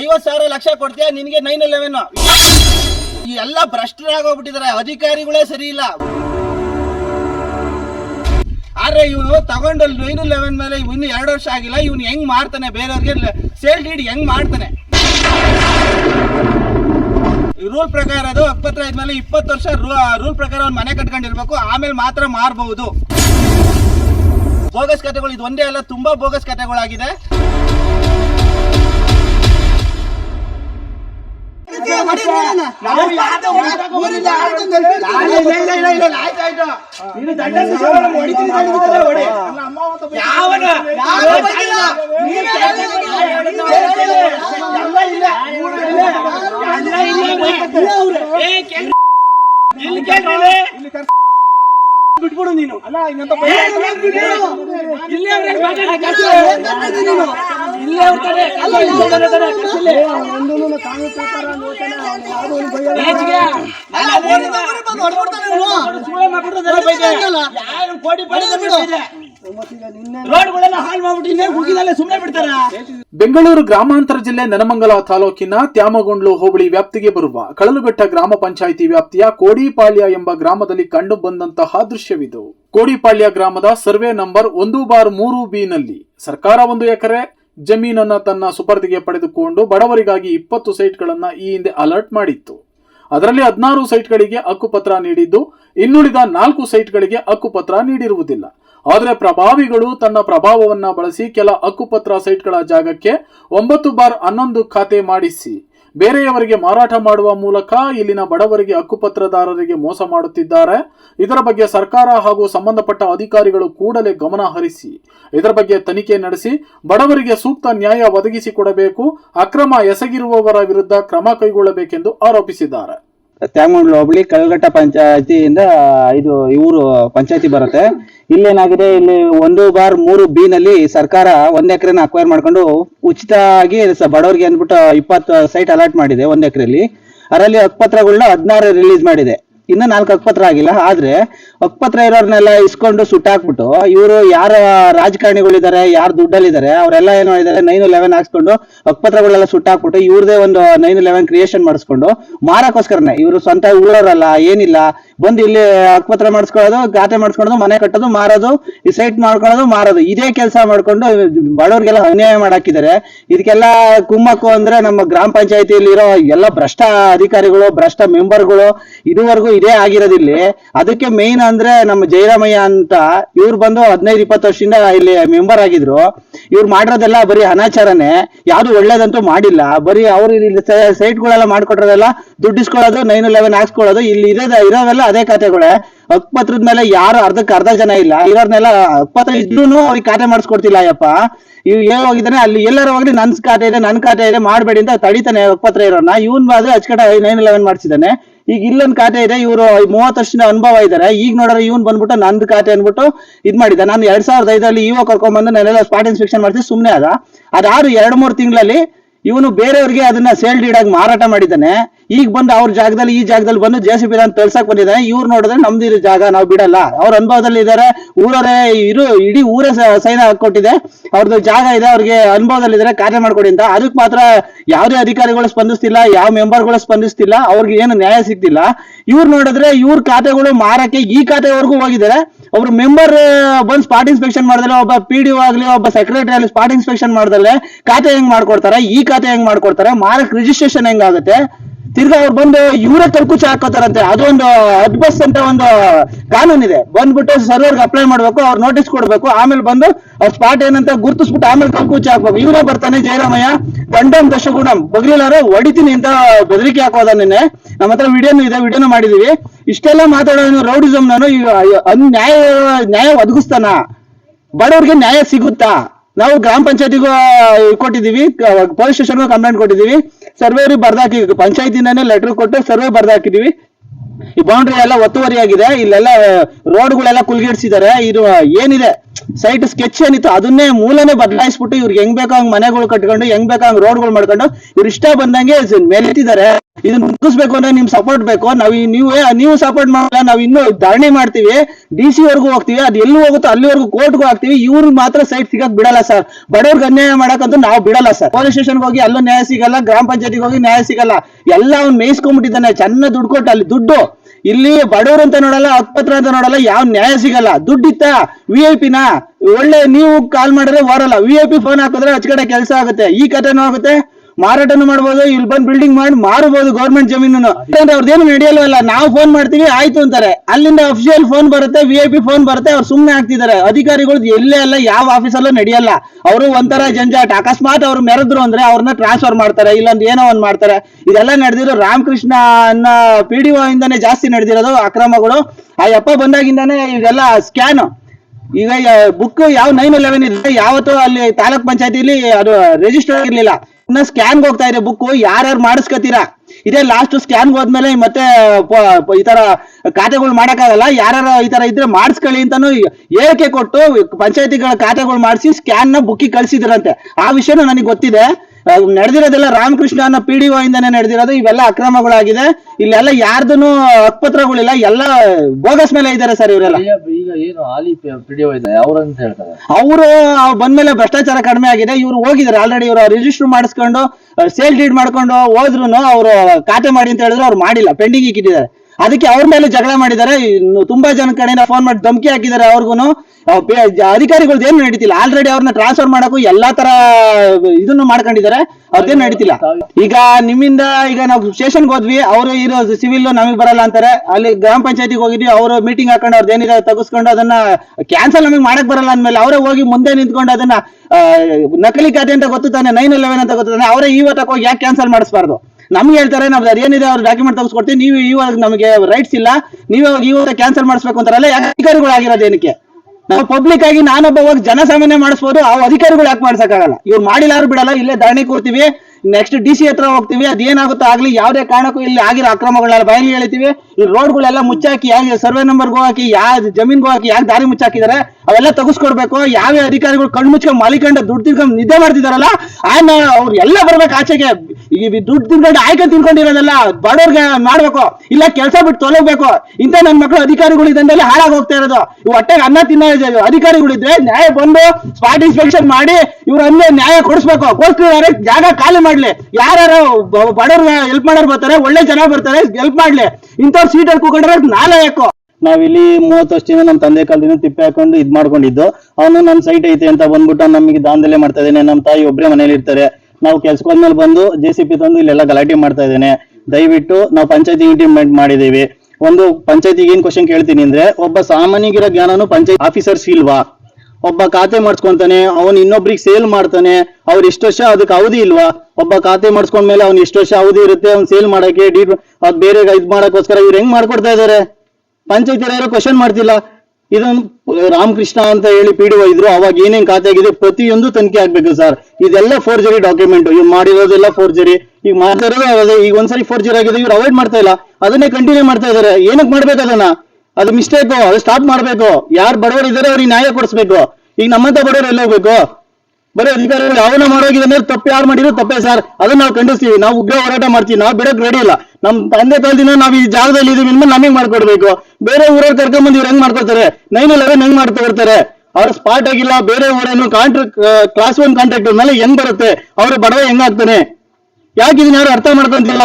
ಐವತ್ ಸಾವಿರ ಲಕ್ಷ ಕೊಡ್ತೀಯ? ನಿನ್ಗೆ ನೈನ್ ಎಲೆವೆನ್ ಈ ಎಲ್ಲ ಭ್ರಷ್ಟರಾಗೋಗ್ಬಿಟ್ಟಿದ್ದಾರೆ ಅಧಿಕಾರಿಗಳೇ ಸರಿ ಇಲ್ಲ. ಆದ್ರೆ ಇವನು ತಗೊಂಡು ನೈನ್ ಲೆವೆನ್ ಮೇಲೆ ಇವನು ಎರಡು ವರ್ಷ ಆಗಿಲ್ಲ. ಇವನು ಹೆಂಗ್ ಮಾಡ್ತಾನೆ? ಬೇರೆಯವ್ರಿಗೆ ಸೇಲ್ ಡೀಡ್ ಹೆಂಗ್ ಮಾಡ್ತಾನೆ? ರೂಲ್ ಪ್ರಕಾರ ಅದು ಹಕ್ಕಪತ್ರ ಮೇಲೆ ಇಪ್ಪತ್ತು ವರ್ಷ ರೂಲ್ ಪ್ರಕಾರ ಅವ್ನು ಮನೆ ಕಟ್ಕೊಂಡಿರ್ಬೇಕು. ಆಮೇಲೆ ಮಾತ್ರ ಮಾರಬಹುದು. ಬೋಗಸ್ ಕಥೆಗಳು ಇದು ಒಂದೇ ಅಲ್ಲ, ತುಂಬಾ ಬೋಗಸ್ ಕಥೆಗಳಾಗಿದೆ ಇಲ್ಲ. ಏ, ಕೇಳ್ರಿ. ಇಲ್ಲಿ. ಬಿಟ್ಬಿಡು ನೀನು. ಅಲ್ಲ ಇನ್ನೊಂದು ಇಲ್ಲೇ ಇಲ್ಲೇ ಕೋಟಿ ಪಡೆದ ಬೈದೆ. ಬೆಂಗಳೂರು ಗ್ರಾಮಾಂತರ ಜಿಲ್ಲೆ ನೆನಮಂಗಲ ತಾಲೂಕಿನ ತ್ಯಾಮಗೊಂಡ್ಲು ಹೋಬಳಿ ವ್ಯಾಪ್ತಿಗೆ ಬರುವ ಕಳಲುಘಟ್ಟ ಗ್ರಾಮ ಪಂಚಾಯಿತಿ ವ್ಯಾಪ್ತಿಯ ಕೋಡಿಪಾಳ್ಯ ಎಂಬ ಗ್ರಾಮದಲ್ಲಿ ಕಂಡು ಬಂದಂತಹ ದೃಶ್ಯವಿದು. ಕೋಡಿಪಾಳ್ಯ ಗ್ರಾಮದ ಸರ್ವೆ ನಂಬರ್ ಒಂದು ಬಾರ್ ಮೂರು ಬಿ ನಲ್ಲಿ ಸರ್ಕಾರ ಒಂದು ಎಕರೆ, ಜಮೀನನ್ನ ತನ್ನ ಸುಪರ್ದಿಗೆ ಪಡೆದುಕೊಂಡು ಬಡವರಿಗಾಗಿ ಇಪ್ಪತ್ತು ಸೈಟ್ಗಳನ್ನ ಈ ಹಿಂದೆ ಅಲರ್ಟ್ ಮಾಡಿತ್ತು. ಅದರಲ್ಲಿ ಹದಿನಾರು ಸೈಟ್ಗಳಿಗೆ ಹಕ್ಕುಪತ್ರ ನೀಡಿದ್ದು, ಇನ್ನುಳಿದ ನಾಲ್ಕು ಸೈಟ್ಗಳಿಗೆ ಹಕ್ಕುಪತ್ರ ನೀಡಿರುವುದಿಲ್ಲ. ಆದರೆ ಪ್ರಭಾವಿಗಳು ತನ್ನ ಪ್ರಭಾವವನ್ನ ಬಳಸಿ ಕೆಲ ಹಕ್ಕುಪತ್ರ ಸೈಟ್ಗಳ ಜಾಗಕ್ಕೆ ಒಂಬತ್ತು ಬಾರ್ ಹನ್ನೊಂದು ಖಾತೆ ಮಾಡಿಸಿ. ಬೇರೆಯವರಿಗೆ ಮಾರಾಟ ಮಾಡುವ ಮೂಲಕ ಇಲ್ಲಿನ ಬಡವರಿಗೆ ಹಕ್ಕುಪತ್ರದಾರರಿಗೆ ಮೋಸ ಮಾಡುತ್ತಿದ್ದಾರೆ. ಇದರ ಬಗ್ಗೆ ಸರ್ಕಾರ ಹಾಗೂ ಸಂಬಂಧಪಟ್ಟ ಅಧಿಕಾರಿಗಳು ಕೂಡಲೇ ಗಮನ ಹರಿಸಿ. ಇದರ ಬಗ್ಗೆ ತನಿಖೆ ನಡೆಸಿ ಬಡವರಿಗೆ ಸೂಕ್ತ ನ್ಯಾಯ ಒದಗಿಸಿಕೊಡಬೇಕು, ಅಕ್ರಮ ಎಸಗಿರುವವರ ವಿರುದ್ಧ ಕ್ರಮ ಕೈಗೊಳ್ಳಬೇಕೆಂದು ಆರೋಪಿಸಿದ್ದಾರೆ. ತ್ಯಾಮಂಗ್ಲ ಹೋಬಳಿ ಕಲ್ಗಟ್ಟ ಪಂಚಾಯತಿಯಿಂದ ಇದು ಇವರು ಪಂಚಾಯತಿ ಬರುತ್ತೆ. ಇಲ್ಲೇನಾಗಿದೆ? ಇಲ್ಲಿ ಒಂದು ಬಾರ್ ಮೂರು ಬಿ ನಲ್ಲಿ ಸರ್ಕಾರ ಒಂದ್ ಎಕರೆನ ಅಕ್ವೈರ್ ಮಾಡ್ಕೊಂಡು ಉಚಿತವಾಗಿ ಬಡವರಿಗೆ ಅಂದ್ಬಿಟ್ಟು ಇಪ್ಪತ್ತು ಸೈಟ್ ಅಲಾಟ್ ಮಾಡಿದೆ ಒಂದ್ ಎಕರೆಲಿ. ಅದರಲ್ಲಿ ಹಕ್ಪತ್ರಗಳನ್ನ ಹದಿನಾರು ರಿಲೀಸ್ ಮಾಡಿದೆ. ಇನ್ನು ನಾಲ್ಕು ಅಕ್ಪತ್ರ ಆಗಿಲ್ಲ. ಆದ್ರೆ ಅಕ್ಪತ್ರ ಇರೋರ್ನೆಲ್ಲ ಇಸ್ಕೊಂಡು ಸುಟ್ಟಾಕ್ಬಿಟ್ಟು ಇವರು ಯಾರ ರಾಜಕಾರಣಿಗಳಿದ್ದಾರೆ, ಯಾರು ದುಡ್ಡಲ್ಲಿದ್ದಾರೆ, ಅವರೆಲ್ಲ ಏನು ಮಾಡಿದ್ದಾರೆ ನೈನ್ ಲೆವೆನ್ ಹಾಕ್ಸ್ಕೊಂಡು ಹಕ್ಪತ್ರಗಳೆಲ್ಲ ಸುಟ್ಟಾಕ್ಬಿಟ್ಟು ಇವ್ರದೇ ಒಂದು ನೈನ್ ಲೆವೆನ್ ಕ್ರಿಯೇಷನ್ ಮಾಡಿಸ್ಕೊಂಡು ಮಾರಕ್ಕೋಸ್ಕರನೇ ಇವರು ಸ್ವಂತ ಊರವರಲ್ಲ ಏನಿಲ್ಲ. ಬಂದು ಇಲ್ಲಿ ಅಕ್ಪತ್ರ ಮಾಡಿಸ್ಕೊಳ್ಳೋದು, ಗಾತೆ ಮಾಡಿಸ್ಕೊಳ್ಳೋದು, ಮನೆ ಕಟ್ಟೋದು, ಮಾರೋದು ಸೈಟ್ ಮಾಡ್ಕೊಳ್ಳೋದು, ಮಾರೋದು. ಇದೇ ಕೆಲಸ ಮಾಡ್ಕೊಂಡು ಬಡವರಿಗೆಲ್ಲ ಅನ್ಯಾಯ ಮಾಡಾಕಿದ್ದಾರೆ. ಇದಕ್ಕೆಲ್ಲ ಕುಮ್ಮಕ್ಕು ಅಂದ್ರೆ ನಮ್ಮ ಗ್ರಾಮ ಪಂಚಾಯತಿಯಲ್ಲಿ ಇರೋ ಎಲ್ಲ ಭ್ರಷ್ಟ ಅಧಿಕಾರಿಗಳು, ಭ್ರಷ್ಟ ಮೆಂಬರ್ಗಳು ಇದುವರೆಗೂ ಇದೇ ಆಗಿರೋದಿಲ್ಲಿ ಅದಕ್ಕೆ ಮೇನ್ ಅಂದ್ರೆ ನಮ್ಮ ಜಯರಾಮಯ್ಯ ಅಂತ ಇವ್ರು ಬಂದು ಹದಿನೈದು, ಇಪ್ಪತ್ತು ವರ್ಷದಿಂದ ಇಲ್ಲಿ ಮೆಂಬರ್ ಆಗಿದ್ರು. ಇವ್ರು ಮಾಡಿರೋದೆಲ್ಲ ಬರೀ ಅನಾಚಾರನೇ. ಯಾವ್ದು ಒಳ್ಳೇದಂತೂ ಮಾಡಿಲ್ಲ. ಬರೀ ಅವ್ರು ಇಲ್ಲಿ ಸೈಟ್ಗಳೆಲ್ಲ ಮಾಡ್ಕೊಟ್ರದೆಲ್ಲ ದುಡ್ಡಿಸ್ಕೊಳ್ಳೋದು ನೈನ್ ಲೆವೆನ್ ಹಾಕ್ಸ್ಕೊಳ್ಳೋದು, ಇಲ್ಲಿ ಇರೋದ ಇರೋವೆಲ್ಲ ಅದೇ ಖಾತೆಗಳೇ. ಹಕ್ಪತ್ರದ ಮೇಲೆ ಯಾರು ಅರ್ಧಕ್ಕೆ ಅರ್ಧ ಜನ ಇಲ್ಲ. ಇರೋರ್ನೆಲ್ಲ ಹಕ್ಪತ್ರ ಇದ್ರೂ ಅವ್ರಿಗೆ ಖಾತೆ ಮಾಡಿಸ್ಕೊಡ್ತಿಲ್ಲ, ಅಯ್ಯಪ್ಪ. ಇವ್ ಏನ್ ಅಲ್ಲಿ ಎಲ್ಲರೂ ಹೋಗ್ಲಿ ನನ್ ಖಾತೆ ಇದೆ, ನನ್ ಖಾತೆ ಇದೆ, ಮಾಡಬೇಡಿ ಅಂತ ತಡಿತಾನೆ ಹಕ್ಪತ್ರ ಇರೋನ ಇವನ್ ಬಾದ್ರೆ ಅಚ್ಕಟ ನೈನ್ ಲೆವೆನ್ ಮಾಡ್ಸಿದ್ದಾನೆ. ಈಗ ಇಲ್ಲೊಂದು ಖಾತೆ ಇದೆ, ಇವರು ಮೂವತ್ತು ವರ್ಷದ ಅನುಭವ ಇದ್ದಾರೆ ಈಗ ನೋಡ್ರೆ ಇವನ್ ಬಂದ್ಬಿಟ್ಟು ನಂದು ಖಾತೆ ಅಂದ್ಬಿಟ್ಟು ಇದ್ ಮಾಡಿದ. ನಾನು ಎರಡ್ ಸಾವಿರದ ಐದರಲ್ಲಿ ಇಒ ಕರ್ಕೊಂಡ್ಬಂದು ನಾನೆಲ್ಲ ಸ್ಪಾಟ್ ಇನ್ಸ್ಪೆಕ್ಷನ್ ಮಾಡ್ತೀನಿ, ಸುಮ್ನೆ ಅದ. ಅದಾರು ಎರಡ್ ಮೂರ್ ತಿಂಗಳಲ್ಲಿ ಇವನು ಬೇರೆಯವ್ರಿಗೆ ಅದನ್ನ ಸೇಲ್ ಡೀಡ್ ಆಗಿ ಮಾರಾಟ ಮಾಡಿದ್ದಾನೆ. ಈಗ ಬಂದು ಅವ್ರ ಜಾಗದಲ್ಲಿ ಈ ಜಾಗದಲ್ಲಿ ಬಂದು ಜೆ ಸಿ ಬಿ ತಳ್ಸಕ್ ಬಂದಿದ್ದಾರೆ ಇವ್ರು ನೋಡಿದ್ರೆ ನಮ್ದು ಇದು ಜಾಗ ನಾವು ಬಿಡಲ್ಲ. ಅವ್ರ ಅನುಭವದಲ್ಲಿ ಇದಾರೆ. ಊರವರೇ ಇರು, ಇಡೀ ಊರೇ ಸೈನ್ ಹಾಕೊಟ್ಟಿದೆ ಅವ್ರದ್ದು ಜಾಗ ಇದೆ, ಅವ್ರಿಗೆ ಅನುಭವದಲ್ಲಿ ಇದಾರೆ, ಕಾರ್ಯ ಮಾಡ್ಕೊಡಿ ಅಂತ. ಅದಕ್ಕೆ ಮಾತ್ರ ಯಾವುದೇ ಅಧಿಕಾರಿಗಳು ಸ್ಪಂದಿಸ್ತಿಲ್ಲ, ಯಾವ ಮೆಂಬರ್ಗಳು ಸ್ಪಂದಿಸ್ತಿಲ್ಲ, ಅವ್ರಿಗೆ ಏನು ನ್ಯಾಯ ಸಿಗ್ತಿಲ್ಲ. ಇವ್ರು ನೋಡಿದ್ರೆ ಇವ್ರ ಖಾತೆಗಳು ಮಾರಕ್ಕೆ ಈ ಖಾತೆವರೆಗೂ ಹೋಗಿದ್ದಾರೆ. ಒಬ್ರು ಮೆಂಬರ್ ಬಂದು ಸ್ಪಾಟ್ ಇನ್ಸ್ಪೆಕ್ಷನ್ ಮಾಡಿದ್ರೆ ಒಬ್ಬ ಪಿ ಡಿ ಆಗ್ಲಿ, ಒಬ್ಬ ಸೆಕ್ರೆಟರಿ ಆಗಲಿ ಸ್ಪಾಟ್ ಇನ್ಸ್ಪೆಕ್ಷನ್ ಮಾಡಿದ್ರೆ ಖಾತೆ ಹೆಂಗ್ ಮಾಡ್ಕೊಡ್ತಾರೆ? ಈ ಖಾತೆ ಹೆಂಗ್ ಮಾಡ್ಕೊಡ್ತಾರೆ? ಮಾರಕ್ ರಿಜಿಸ್ಟ್ರೇಷನ್ ಹೆಂಗಾಗುತ್ತೆ ತಿರ್ಗಾ ಅವ್ರು ಬಂದು ಇವರೇ ಕಲ್ಕುಚ ಹಾಕೋತಾರಂತೆ. ಅದೊಂದು ಅಡ್ಬಸ್ ಅಂತ ಒಂದು ಕಾನೂನಿದೆ. ಬಂದ್ಬಿಟ್ಟು ಸರ್ವರ್ಗೆ ಅಪ್ಲೈ ಮಾಡ್ಬೇಕು, ಅವ್ರು ನೋಟಿಸ್ ಕೊಡ್ಬೇಕು, ಆಮೇಲೆ ಬಂದು ಅವ್ರ ಸ್ಪಾಟ್ ಏನಂತ ಗುರ್ತಿಸ್ಬಿಟ್ಟು ಆಮೇಲೆ ಕಲ್ಕುಚ ಹಾಕ್ಬೇಕು. ಇವರೇ ಬರ್ತಾನೆ ಜಯರಾಮಯ್ಯ, ಗಂಡಂ ದಶಗುಣಂ. ಬಗ್ಲಿಲ್ಲಾರ ಹೊಡಿತೀನಿ ಅಂತ ಬೆದರಿಕೆ ಹಾಕೋದ ನಿನ್ನೆ. ನಮ್ಮ ಹತ್ರ ವಿಡಿಯೋನು ಇದೆ, ವಿಡಿಯೋನು ಮಾಡಿದೀವಿ. ಇಷ್ಟೆಲ್ಲ ಮಾತಾಡೋನು ರೌಡಿಸಮ್ ನಾನು ನ್ಯಾಯ ನ್ಯಾಯ ಒದಗಿಸ್ತಾನ. ಬಡವ್ರಿಗೆ ನ್ಯಾಯ ಸಿಗುತ್ತಾ? ನಾವು ಗ್ರಾಮ ಪಂಚಾಯತಿಗೂ ಕೊಟ್ಟಿದೀವಿ ಪೊಲೀಸ್ ಸ್ಟೇಷನ್ಗೂ ಕಂಪ್ಲೇಂಟ್ ಕೊಟ್ಟಿದೀವಿ ಸರ್ವೇರಿ ಬರ್ದಾಕಿ ಪಂಚಾಯತಿನೇ ಲೆಟರ್ ಕೊಟ್ಟು ಸರ್ವೆ ಬರ್ದಾಕಿದೀವಿ ಈ ಬೌಂಡ್ರಿ ಎಲ್ಲ ಒತ್ತುವರಿ ಆಗಿದೆ ಇಲ್ಲೆಲ್ಲ, ರೋಡ್ಗಳೆಲ್ಲ ಕುಲ್ಗಿಡ್ಸಿದ್ದಾರೆ. ಇದು ಏನಿದೆ? ಸೈಟ್ ಸ್ಕೆಚ್ ಏನಿತ್ತು, ಅದನ್ನೇ ಮೂಲನೇ ಬದಲಾಯಿಸ್ಬಿಟ್ಟು ಇವ್ರಿಗೆ ಹೆಂಗ್ ಬೇಕೋ ಹಂಗ್ ಮನೆಗಳು ಕಟ್ಕೊಂಡು, ಹೆಂಗ್ ಬೇಕೋ ಹಂಗ್ ರೋಡ್ಗಳು ಮಾಡ್ಕೊಂಡು ಇವ್ರು ಇಷ್ಟ ಬಂದಂಗೆ ಮೇಲೆತ್ತಿದ್ದಾರೆ ಇದನ್ನ ಮುಗಿಸ್ಬೇಕು ಅಂದ್ರೆ ನಿಮ್ ಸಪೋರ್ಟ್ ಬೇಕು. ನಾವ್ ನೀವೇ, ನೀವು ಸಪೋರ್ಟ್ ಮಾಡಲ್ಲ ನಾವ್ ಇನ್ನು ಧರಣಿ ಮಾಡ್ತೀವಿ. ಡಿ ಸಿ ವರ್ಗೂ ಹೋಗ್ತೀವಿ. ಅದು ಎಲ್ಲಿ ಹೋಗುತ್ತೋ ಅಲ್ಲಿವರೆಗೂ ಕೋರ್ಟ್ಗೂ ಹಾಕ್ತಿವಿ. ಇವ್ರಿಗೆ ಮಾತ್ರ ಸೈಟ್ ಸಿಗಕ್ ಬಿಡಲ್ಲ ಸರ್. ಬಡವ್ರಿಗೆ ಅನ್ಯಾಯ ಮಾಡಕ್ಕಂತೂ ನಾವು ಬಿಡಲ್ಲ ಸರ್. ಪೊಲೀಸ್ ಸ್ಟೇಷನ್ ಹೋಗಿ ಅಲ್ಲೂ ನ್ಯಾಯ ಸಿಗಲ್ಲ, ಗ್ರಾಮ ಪಂಚಾಯತಿಗೆ ಹೋಗಿ ನ್ಯಾಯ ಸಿಗಲ್ಲ. ಎಲ್ಲ ಅವ್ನ್ ಮೇಯಿಸ್ಕೊಂಡ್ಬಿಟ್ಟಿದ್ದಾನೆ. ಚೆನ್ನ ದುಡ್ಡು ಕೊಟ್ಟು ಅಲ್ಲಿ ದುಡ್ಡು. ಇಲ್ಲಿ ಬಡವರು ಅಂತ ನೋಡಲ್ಲ ಆಸ್ಪತ್ರೆ ಅಂತ ನೋಡಲ್ಲ, ಯಾವ ನ್ಯಾಯ ಸಿಗಲ್ಲ. ದುಡ್ಡಿತ್ತ ವಿ ಐ ಪಿನ ಒಳ್ಳೆ ನೀವು ಕಾಲ್ ಮಾಡಿದ್ರೆ ಬರಲ್ಲ ವಿ ಐ ಪಿ ಫೋನ್ ಹಾಕಿದ್ರೆ ಕಡೆ ಕೆಲಸ ಆಗುತ್ತೆ. ಈ ಕಥೆನೂ ಆಗುತ್ತೆ. ಮಾರಾಟನು ಮಾಡ್ಬೋದು, ಇಲ್ಲಿ ಬಂದ್ ಬಿಲ್ಡಿಂಗ್ ಮಾಡಿ ಮಾರಬಹುದು ಗೌರ್ಮೆಂಟ್ ಜಮೀನನ್ನು. ಯಾಕಂದ್ರೆ ಅವ್ರದ್ದೇನು ನಡೆಯಲ್ವಲ್ಲ ನಾವು ಫೋನ್ ಮಾಡ್ತೀವಿ, ಆಯ್ತು ಅಂತಾರೆ. ಅಲ್ಲಿಂದ ಅಫಿಷಿಯಲ್ ಫೋನ್ ಬರುತ್ತೆ ವಿ ಐ ಫೋನ್ ಬರುತ್ತೆ, ಅವ್ರು ಸುಮ್ಮನೆ ಆಗ್ತಿದ್ದಾರೆ ಅಧಿಕಾರಿಗಳು ಎಲ್ಲೇ ಅಲ್ಲ, ಯಾವ ಆಫೀಸಲ್ಲೂ ನಡೆಯಲ್ಲ. ಅವರು ಒಂಥರ ಜಂಜಾಟ. ಅಕಸ್ಮಾತ್ ಅವ್ರು ಮೆರೆದ್ರು ಅಂದ್ರೆ ಅವ್ರನ್ನ ಟ್ರಾನ್ಸ್ಫರ್ ಮಾಡ್ತಾರೆ ಇಲ್ಲೊಂದು ಏನೋ ಒಂದ್ ಮಾಡ್ತಾರೆ. ಇದೆಲ್ಲ ನಡೆದಿರೋ ರಾಮಕೃಷ್ಣ ಅನ್ನ ಪಿ ಇಂದಾನೆ ಜಾಸ್ತಿ ನಡೆದಿರೋದು, ಅಕ್ರಮಗಳು. ಆ ಯಪ್ಪ ಬಂದಾಗಿಂದಾನೆ ಇವೆಲ್ಲ ಸ್ಕ್ಯಾನ್ ಈಗ ಬುಕ್ ಯಾವ ನೈನ್ ಎಲೆವೆನ್ ಇದೆ ಯಾವತ್ತೂ ಅಲ್ಲಿ ತಾಲೂಕ್ ಪಂಚಾಯತಿಲಿ ಅದು ರಿಜಿಸ್ಟರ್ ಆಗಿರ್ಲಿಲ್ಲ. ಇನ್ನ ಸ್ಕ್ಯಾನ್ಗೆ ಹೋಗ್ತಾ ಇದೆ ಬುಕ್ ಯಾರ್ಯಾರು ಮಾಡಿಸ್ಕೊತೀರಾ? ಇದೇ ಲಾಸ್ಟ್ ಸ್ಕ್ಯಾನ್ ಹೋದ್ಮೇಲೆ ಮತ್ತೆ ಈ ತರ ಖಾತೆಗಳು ಮಾಡಕ್ಕಾಗಲ್ಲ. ಯಾರ್ಯಾರ ಈ ತರ ಇದ್ರೆ ಮಾಡಿಸ್ಕೊಳ್ಳಿ ಅಂತಾನು ಹೇಳಿಕೆ ಕೊಟ್ಟು, ಪಂಚಾಯತಿಗಳ ಖಾತೆಗಳು ಮಾಡಿಸಿ ಸ್ಕ್ಯಾನ್ನ ಬುಕ್ಕಿಗೆ ಕಳ್ಸಿದ್ರಂತೆ. ಆ ವಿಷಯನೂ ನನಗೆ ಗೊತ್ತಿದೆ. ನಡೆದಿರೋದೆಲ್ಲ ರಾಮಕೃಷ್ಣ ಅನ್ನೋ ಪಿ ಡಿ ಇಂದಾನೆ ನಡೆದಿರೋದು. ಇವೆಲ್ಲ ಅಕ್ರಮಗಳಾಗಿದೆ. ಇಲ್ಲೆಲ್ಲ ಯಾರ್ದು ಹಕ್ಪತ್ರಗಳಿಲ್ಲ ಎಲ್ಲ ಬೋಗಸ್ ಮೇಲೆ ಇದ್ದಾರೆ ಸರ್ ಇವರೆಲ್ಲ. ಈಗ ಬಂದ ಏನು ಹಾಲಿ ಪಿಡಿಒ ಇದೆ ಅವ್ರಂತ ಹೇಳ್ತಾರೆ. ಅವರು ಬಂದ್ಮೇಲೆ ಭ್ರಷ್ಟಾಚಾರ ಕಡಿಮೆ ಆಗಿದೆ. ಇವ್ರು ಹೋಗಿದ್ದಾರೆ. ಆಲ್ರೆಡಿ ಇವರು ರಿಜಿಸ್ಟರ್ ಮಾಡಿಸ್ಕೊಂಡು ಸೇಲ್ ಡೀಡ್ ಮಾಡ್ಕೊಂಡು ಹೋದ್ರು ಅವರು ಖಾತೆ ಮಾಡಿ ಅಂತ ಹೇಳಿದ್ರು. ಅವ್ರು ಮಾಡಿಲ್ಲ. ಪೆಂಡಿಂಗ್ ಇಕ್ಕಿದ್ದಾರೆ ಅದಕ್ಕೆ ಅವ್ರ ಮೇಲೆ ಜಗಳ ಮಾಡಿದ್ದಾರೆ. ತುಂಬಾ ಜನ ಕಡೆಯಿಂದ ಫೋನ್ ಮಾಡಿ ಧಮಕಿ ಹಾಕಿದ್ದಾರೆ ಅವ್ರಿಗೂ ಅಧಿಕಾರಿಗಳ್ದು ಏನು ನಡೀತಿಲ್ಲ. ಆಲ್ರೆಡಿ ಅವ್ರನ್ನ ಟ್ರಾನ್ಸ್ಫರ್ ಮಾಡಕ್ಕೂ ಎಲ್ಲಾ ತರ, ಇದನ್ನು ಮಾಡ್ಕೊಂಡಿದ್ದಾರೆ. ಅದೇನು ನಡೀತಿಲ್ಲ. ಈಗ ನಿಮ್ಮಿಂದ ಈಗ ನಾವು ಸ್ಟೇಷನ್ಗೆ ಹೋದ್ವಿ, ಅವರು ಇರೋ ಸಿವಿಲ್ ನಮಗೆ ಬರಲ್ಲ ಅಂತಾರೆ. ಅಲ್ಲಿ ಗ್ರಾಮ ಪಂಚಾಯತಿಗೆ ಹೋಗಿದ್ವಿ, ಅವರು ಮೀಟಿಂಗ್ ಹಾಕೊಂಡು ಅವ್ರದ್ದು ಏನಿದೆ ತಗಸ್ಕೊಂಡು ಅದನ್ನ ಕ್ಯಾನ್ಸಲ್ ನಮಗೆ ಮಾಡಕ್ ಬರಲ್ಲ ಅಂದ್ಮೇಲೆ ಅವರೇ ಹೋಗಿ ಮುಂದೆ ನಿಂತ್ಕೊಂಡು ಅದನ್ನ ನಕಲಿ ಖಾತೆ ಅಂತ ಗೊತ್ತು ತಾನೆ ನೈನ್ ಎಲೆವೆನ್ ಅಂತ ಗೊತ್ತು ತಾನೆ, ಅವರೇ ಇವತ್ತಕ್ಕೆ ಹೋಗಿ ಯಾಕೆ ಕ್ಯಾನ್ಸಲ್ ಮಾಡಿಸ್ಬಾರ್ದು? ನಮ್ಗೆ ಹೇಳ್ತಾರೆ ನಮ್ದು ಅದೇನಿದೆ ಅವ್ರ ಡಾಕ್ಯುಮೆಂಟ್ ತಗಸ್ಕೊಡ್ತೀವಿ, ನೀವು ಇವಾಗ ನಮಗೆ ರೈಟ್ಸ್ ಇಲ್ಲ, ನೀವೇ ಇವಾಗ ಕ್ಯಾನ್ಸಲ್ ಮಾಡಿಸ್ಬೇಕು ಅಂತಾರಲ್ಲ ಅಧಿಕಾರಿಗಳು ಆಗಿರೋದು ನಾವು ಪಬ್ಲಿಕ್ ಆಗಿ ನಾನೊಬ್ಬ ಜನಸಾಮಾನ್ಯ ಮಾಡಿಸ್ಬೋದು, ಆ ಅಧಿಕಾರಿಗಳು ಯಾಕೆ ಮಾಡ್ಸಕ್ಕಾಗಲ್ಲ? ಇವ್ರು ಮಾಡಿಲಾರು ಬಿಡಲ್ಲ, ಇಲ್ಲೇ ಧರಣಿ ಕೂರ್ತೀವಿ. ನೆಕ್ಸ್ಟ್ ಡಿ ಸಿ ಹತ್ರ ಹೋಗ್ತೀವಿ, ಅದೇನಾಗುತ್ತೋ ಆಗ್ಲಿ, ಯಾವುದೇ ಕಾರಣಕ್ಕೂ ಇಲ್ಲಿ ಆಗಿರೋ ಅಕ್ರಮಗಳನ್ನ ಬಯಲು ಹೇಳ್ತೀವಿ. ಈ ರೋಡ್ಗಳೆಲ್ಲ ಮುಚ್ಚಾಕಿ, ಯಾವ ಸರ್ವೆ ನಂಬರ್ಗೂ ಹಾಕಿ, ಯಾವ ಜಮೀನ್ಗೂ ಹಾಕಿ ಯಾಕೆ ದಾರಿ ಮುಚ್ಚಾಕಿದ್ದಾರೆ ಅವೆಲ್ಲ ತಗಸ್ಕೊಡ್ಬೇಕು. ಯಾವ ಅಧಿಕಾರಿಗಳು ಕಣ್ಣು ಮುಚ್ಕೊಂಡು ಮಾಲಿಕಂಡ ದುಡ್ಡು ತಿನ್ಕೊಂಡು ನಿದ್ದೆ ಮಾಡ್ತಿದಾರಲ್ಲ ಆಯ್ನ ಅವ್ರು ಎಲ್ಲ ಬರ್ಬೇಕು ಆಚೆಗೆ. ಈ ದುಡ್ಡು ತಿನ್ಕೊಂಡು ಆಯ್ಕೆ ತಿನ್ಕೊಂಡಿರೋದಲ್ಲ ಬಡವ್ರಿಗೆ ಮಾಡ್ಬೇಕು. ಇಲ್ಲ ಕೆಲಸ ಬಿಟ್ಟು ತೊಲಗಬೇಕು. ಇಂಥ ನನ್ನ ಮಕ್ಕಳು ಅಧಿಕಾರಿಗಳು ಇದ್ದಂದಲ್ಲಿ ಹಾಳಾಗಿ ಹೋಗ್ತಾ ಇರೋದು. ಹೊಟ್ಟೆಗೆ ಅನ್ನ ತಿನ್ನೋ ಅಧಿಕಾರಿಗಳಿದ್ರೆ ನ್ಯಾಯ ಬಂದು ಸ್ಪಾಟ್ ಇನ್ಸ್ಪೆಕ್ಷನ್ ಮಾಡಿ ಇವ್ರ ಅಲ್ಲೇ ನ್ಯಾಯ ಕೊಡಿಸ್ಬೇಕು. ಕೋರ್ಸ್ಗೆ ಜಾಗ ಖಾಲಿ ಮಾಡ್ಲಿ. ಯಾರು ಬಡವ್ರಿಗೆ ಹೆಲ್ಪ್ ಮಾಡೋರು ಬರ್ತಾರೆ, ಒಳ್ಳೆ ಜನ ಬರ್ತಾರೆ ಹೆಲ್ಪ್ ಮಾಡ್ಲಿ. ಇಂಥವ್ರು ಅಲ್ಲಿ ಕೂಕೊಂಡ್ರೆ ನಾಳೆ ಯಾಕೋ? ನಾವಿಲ್ಲಿ ಮೂವತ್ತು ವರ್ಷದಿಂದ ನಮ್ಮ ತಂದೆ ಕಾಲದಿಂದ ತಿಪ್ಪೆ ಹಾಕೊಂಡು ಇದ್ ಮಾಡ್ಕೊಂಡಿದ್ದು. ಅವನು ನಮ್ಮ ಸೈಟ್ ಐತೆ ಅಂತ ಬಂದ್ಬಿಟ್ಟು ನಮಗೆ ದಾಂಧಲೆ ಮಾಡ್ತಾ ಇದ್ದಾನೆ. ನಮ್ಮ ತಾಯಿ ಒಬ್ಬರೇ ಮನೇಲಿ ಇರ್ತಾರೆ. ನಾವು ಕೆಲ್ಸಕ್ಕೆ ಹೋದ್ಮೇಲೆ ಬಂದು ಜೆ ಸಿ ಪಿ ತಂದು ಇಲ್ಲೆಲ್ಲ ಗಲಾಟೆ ಮಾಡ್ತಾ ಇದ್ದೇನೆ. ದಯವಿಟ್ಟು ನಾವು ಪಂಚಾಯತಿ ಇಂಟಿಮೆಂಟ್ ಮಾಡಿದೀವಿ ಒಂದು ಪಂಚಾಯತಿಗೆ ಏನ್ ಕ್ವಶನ್ ಕೇಳ್ತೀನಿ ಅಂದ್ರೆ, ಒಬ್ಬ ಸಾಮಾನ್ಯಗಿರೋ ಜ್ಞಾನನು ಪಂಚಾಯತ್ ಆಫೀಸರ್ಸ್ ಇಲ್ವಾ? ಒಬ್ಬ ಖಾತೆ ಮಾಡಿಸ್ಕೊಂತಾನೆ, ಅವನು ಇನ್ನೊಬ್ರಿಗೆ ಸೇಲ್ ಮಾಡ್ತಾನೆ, ಅವ್ರು ಎಷ್ಟು ವರ್ಷ ಅದಕ್ಕೆ ಅವಧಿ ಇಲ್ವಾ? ಒಬ್ಬ ಖಾತೆ ಮಾಡಿಸ್ಕೊಂಡ್ಮೇಲೆ ಅವ್ನು ಎಷ್ಟು ವರ್ಷ ಅವಧಿ ಇರುತ್ತೆ, ಅವ್ನು ಸೇಲ್ ಮಾಡಕ್ಕೆ ಡೀಟ್ ಅದ್ ಬೇರೆ ಇದ್ ಮಾಡಕ್ಕೋಸ್ಕರ ಇವ್ರು ಹೆಂಗ್ ಮಾಡ್ಕೊಡ್ತಾ ಇದಾರೆ? ಪಂಚಾಯತಿ ಯಾರು ಕ್ವಶನ್ ಮಾಡ್ತಿಲ್ಲ. ಇದೊಂದು ರಾಮಕೃಷ್ಣ ಅಂತ ಹೇಳಿ ಪಿ ಡಿ ಇದ್ರು, ಅವಾಗ ಏನೇನ್ ಖಾತೆ ಆಗಿದೆ ಪ್ರತಿಯೊಂದು ತನಿಖೆ ಆಗ್ಬೇಕು ಸರ್ ಇದೆಲ್ಲ ಫೋರ್ಜರಿ ಡಾಕ್ಯುಮೆಂಟ್ ಇವ್ ಮಾಡಿರೋದೆಲ್ಲ ಫೋರ್ಜರಿ ಈಗ ಮಾಡ್ತಾ ಇರೋದು ಈಗ ಒಂದ್ಸರಿ ಫೋರ್ಜರಿ ಆಗಿದೆ, ಇವ್ರು ಅವಾಯ್ಡ್ ಮಾಡ್ತಾ ಇಲ್ಲ. ಅದನ್ನೇ ಕಂಟಿನ್ಯೂ ಮಾಡ್ತಾ ಇದಾರೆ. ಏನಕ್ಕೆ ಮಾಡ್ಬೇಕು ಅದನ್ನ? ಅದು ಮಿಸ್ಟೇಕು ಅದು ಸ್ಟಾಪ್ ಮಾಡ್ಬೇಕು. ಯಾರು ಬಡವರು ಅವ್ರಿಗೆ ನ್ಯಾಯ ಕೊಡಿಸ್ಬೇಕು. ಈಗ ನಮ್ಮಂತ ಬಡವರು ಎಲ್ಲ ಹೋಗ್ಬೇಕು? ಬರೀ ಅಧಿಕಾರಿಗಳು ಯಾವನ್ನ ಅಂದ್ರೆ ತಪ್ಪು. ಯಾರು ಮಾಡಿದ್ರು ತಪ್ಪೇ ಸರ್. ಅದನ್ನ ನಾವು ಖಂಡಿಸ್ತೀವಿ. ನಾವು ಉಗ್ರ ಹೋರಾಟ ಮಾಡ್ತೀವಿ. ನಾವು ಬಿಡೋಕ್ ರೆಡಿ ಇಲ್ಲ. ನಮ್ ತಂದೆ ಕಾಲದಿಂದ ನಾವು ಈ ಜಾಗದಲ್ಲಿ ಇದೀವಿ ಇನ್ಮೇಲೆ ನಮಗೆ ಮಾಡ್ಕೊಡ್ಬೇಕು? ಬೇರೆ ಊರಲ್ಲಿ ಕರ್ಕೊಂಡ್ಬಂದ್ ಇವ್ರು ಹೆಂಗ್ ಮಾಡ್ತಾರೆ ನೈನ್ ಇಲೆವೆನ್ ಹೆಂಗ್ ಮಾಡ್ತಾ ಇರ್ತಾರೆ? ಅವ್ರ ಸ್ಪಾಟ್ ಆಗಿಲ್ಲ. ಬೇರೆ ಊರೇನು ಕಾಂಟ್ರಾಕ್ಟ್ ಕ್ಲಾಸ್ ಒನ್ ಕಾಂಟ್ರಾಕ್ಟರ್ ಮೇಲೆ ಹೆಂಗ್ ಬರುತ್ತೆ? ಅವ್ರ ಬಡವ ಹೆಂಗಾಗ್ತಾನೆ ಯಾಕೆ ಇದನ್ನ ಯಾರು ಅರ್ಥ ಮಾಡ್ಕೊಂತಿಲ್ಲ?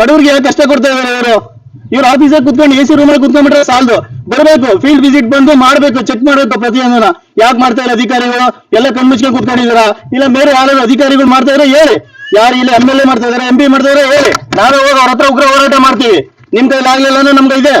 ಬಡವ್ರಿಗೆ ಯಾಕೆ ಕಷ್ಟ ಕೊಡ್ತಾ ಇದಾರೆ ಇವರು? ಇವ್ರ ಆಫೀಸ್ ಕುತ್ಕೊಂಡು ಎ ಸಿ ರೂಮಲ್ಲಿ ಕುತ್ಕೊಂಡ್ಬಿಟ್ರೆ ಸಾಲದು. ಬರಬೇಕು ಫೀಲ್ಡ್ ವಿಸಿಟ್ ಬಂದು ಮಾಡ್ಬೇಕು ಚೆಕ್ ಮಾಡ್ಬೇಕು ಪ್ರತಿಯೊಂದನ್ನ. ಯಾಕೆ ಮಾಡ್ತಾ ಇಲ್ಲ ಅಧಿಕಾರಿಗಳು? ಎಲ್ಲ ಕಣ್ಮುಚ್ಕೊಂಡು ಕುತ್ಕೊಂಡಿದಾರ ಇಲ್ಲ ಬೇರೆ ಯಾರು ಅಧಿಕಾರಿಗಳು ಮಾಡ್ತಾ ಇದ್ರೆ ಹೇಳಿ. ಯಾರು ಇಲ್ಲಿ ಎಂ ಎಲ್ ಎ ಮಾಡ್ತಾ ಇದಾರೆ ಎಂ ಪಿ ಮಾಡ್ತಾ ಇದ್ರೆ ಹೇಳಿ. ನಾವೇ ಹೋಗಿ ಅವ್ರ ಹತ್ರ ಉಗ್ರ ಹೋರಾಟ ಮಾಡ್ತೀವಿ. ನಿಮ್ ಕೈಲಿ ಆಗ್ಲಿಲ್ಲ ನಮ್ಗೆ ಇದೆ.